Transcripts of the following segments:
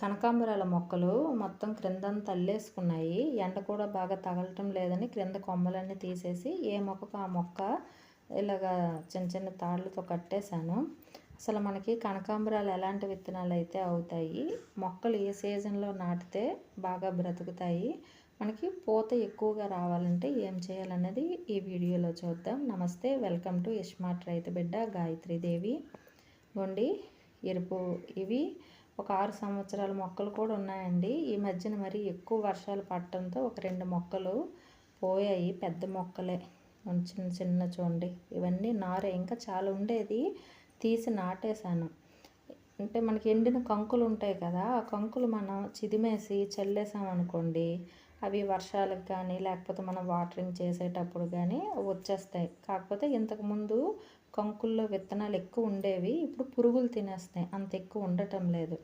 కనకాంబరాల మొక్కలు మొత్తం క్రిందంతా అల్లేసుకున్నాయి. ఎండ కూడా బాగా తగలటం లేదని క్రింద కొమ్మలన్నీ తీసేసి ఏ మొక్కకు ఆ మొక్క ఇలాగా చిన్న చిన్న తాళ్ళతో కట్టేశాను. అసలు మనకి కనకాంబరాలు ఎలాంటి విత్తనాలు అయితే అవుతాయి? మొక్కలు ఏ సీజన్లో నాటితే బాగా బ్రతుకుతాయి? మనకి పూత ఎక్కువగా రావాలంటే ఏం చేయాలన్నది ఈ వీడియోలో చూద్దాం. నమస్తే వెల్కమ్ టు ఇస్మార్ట్ రైతు బిడ్డ గాయత్రీదేవి గొండి ఎరుపు ఇవి. ఒక ఆరు సంవత్సరాల మొక్కలు కూడా ఉన్నాయండి. ఈ మధ్యన మరి ఎక్కువ వర్షాలు పడటంతో ఒక రెండు మొక్కలు పోయాయి. పెద్ద మొక్కలే. చిన్న చిన్న చూడండి. ఇవన్నీ నారే. ఇంకా చాలా ఉండేది. తీసి నాటేశాను. అంటే మనకి ఎండిన కంకులు ఉంటాయి కదా ఆ కంకులు మనం చిదిమేసి చల్లేసామనుకోండి అవి వర్షాలకు కానీ లేకపోతే మనం వాటరింగ్ చేసేటప్పుడు కానీ వచ్చేస్తాయి. కాకపోతే ఇంతకుముందు కంకుల్లో విత్తనాలు ఎక్కువ ఉండేవి ఇప్పుడు పురుగులు తినేస్తాయి అంత ఎక్కువ ఉండటం లేదు.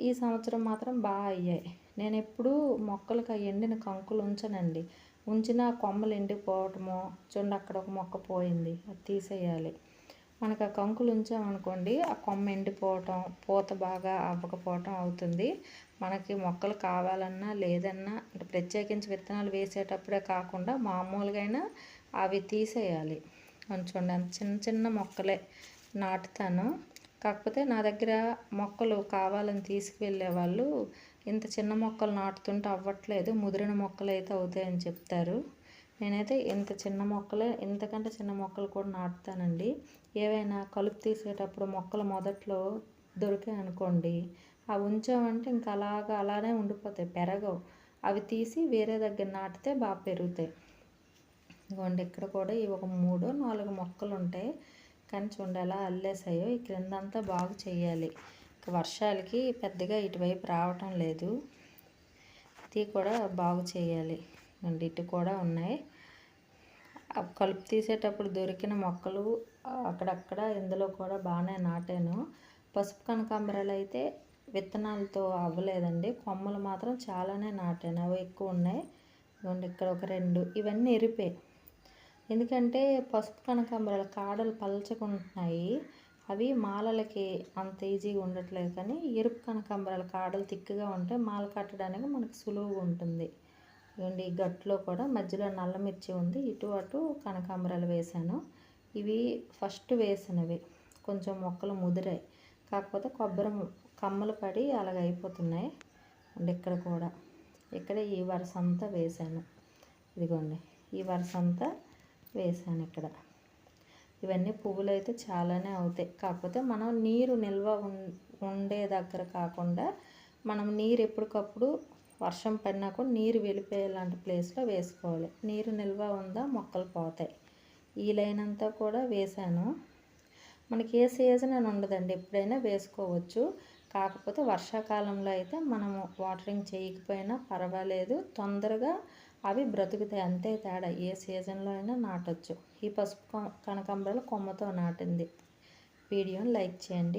ఈ సంవత్సరం మాత్రం బాగా అయ్యాయి. నేను ఎప్పుడూ మొక్కలకు ఎండిన కంకులు ఉంచనండి. ఉంచిన కొమ్మలు ఎండిపోవటము చూడండి అక్కడ ఒక మొక్క పోయింది అది తీసేయాలి. మనకు ఆ కంకులు ఉంచామనుకోండి ఆ కొమ్మ ఎండిపోవటం పూత బాగా అవ్వకపోవటం అవుతుంది. మనకి మొక్కలు కావాలన్నా లేదన్నా అంటే ప్రత్యేకించి విత్తనాలు వేసేటప్పుడే కాకుండా మామూలుగా అయినా అవి తీసేయాలి. చూడండి అంత చిన్న చిన్న మొక్కలే నాటుతాను. కాకపోతే నా దగ్గర మొక్కలు కావాలని తీసుకువెళ్ళే వాళ్ళు ఇంత చిన్న మొక్కలు నాటుతుంటే అవ్వట్లేదు ముదిరిన మొక్కలు అయితే అవుతాయని చెప్తారు. నేనైతే ఇంత చిన్న మొక్కలే ఇంతకంటే చిన్న మొక్కలు కూడా నాటుతానండి. ఏవైనా కలుపు తీసేటప్పుడు మొక్కలు మొదట్లో దొరికాయి అనుకోండి అవి ఉంచామంటే ఇంకా అలాగా అలానే ఉండిపోతాయి పెరగవు. అవి తీసి వేరే దగ్గర నాటితే బాగా పెరుగుతాయి. ఇదిగోండి ఇక్కడ కూడా ఇవి ఒక మూడు నాలుగు మొక్కలు ఉంటాయి కానీ చూడండి ఎలా అల్లేసాయో ఈ క్రిందంతా బాగు చేయాలి. వర్షాలకి పెద్దగా ఇటువైపు రావటం లేదు. ఇది కూడా బాగు చేయాలి. అండ్ ఇటు కూడా ఉన్నాయి. కలుపు తీసేటప్పుడు దొరికిన మొక్కలు అక్కడక్కడ ఇందులో కూడా బాగానే నాటాను. పసుపు కనకాంబరాలు అయితే విత్తనాలతో అవ్వలేదండి. కొమ్మలు మాత్రం చాలానే నాటాను. అవి ఎక్కువ ఉన్నాయి. ఇవ్వండి ఇక్కడ ఒక రెండు. ఇవన్నీ ఎరిపే. ఎందుకంటే పసుపు కనకాంబరాలు కాడలు పలచకుంటున్నాయి. అవి మాలలకి అంత ఈజీగా ఉండట్లేదు కానీ ఎరుపు కనకాంబరాలు కాడలు తిక్కుగా ఉంటే మాల కట్టడానికి మనకు సులువుగా ఉంటుంది. ఇవ్వండి గట్లో కూడా మధ్యలో నల్ల మిర్చి ఉంది. ఇటు అటు కనకాంబరాలు వేశాను. ఇవి ఫస్ట్ వేసినవి. కొంచెం మొక్కలు ముదిరాయి. కాకపోతే కొబ్బరి కమ్మలు పడి అలాగ అయిపోతున్నాయి. అండ్ ఇక్కడ కూడా. ఇక్కడ ఈ వరుస అంతా వేశాను. ఇదిగోండి ఈ వరుస అంతా వేశాను ఇక్కడ. ఇవన్నీ పువ్వులు అయితే చాలానే అవుతాయి. కాకపోతే మనం నీరు నిల్వ ఉండే దగ్గర కాకుండా మనం నీరు ఎప్పటికప్పుడు వర్షం పడినా కూడా నీరు వెళ్ళిపోయేలాంటి ప్లేస్లో వేసుకోవాలి. నీరు నిల్వ ఉందా? మొక్కలు పోతాయి. ఈ లైన్ అంతా కూడా వేసాను. మనకి ఏ సీజన్ అని ఉండదండి. ఎప్పుడైనా వేసుకోవచ్చు. కాకపోతే వర్షాకాలంలో అయితే మనము వాటరింగ్ చేయకపోయినా పర్వాలేదు. తొందరగా అవి బ్రతుకుతాయి. అంతే తేడా. ఏ సీజన్లో అయినా నాటొచ్చు. ఈ పసుపు కనకాంబరాలు కొమ్మతో నాటింది. వీడియోని లైక్ చేయండి.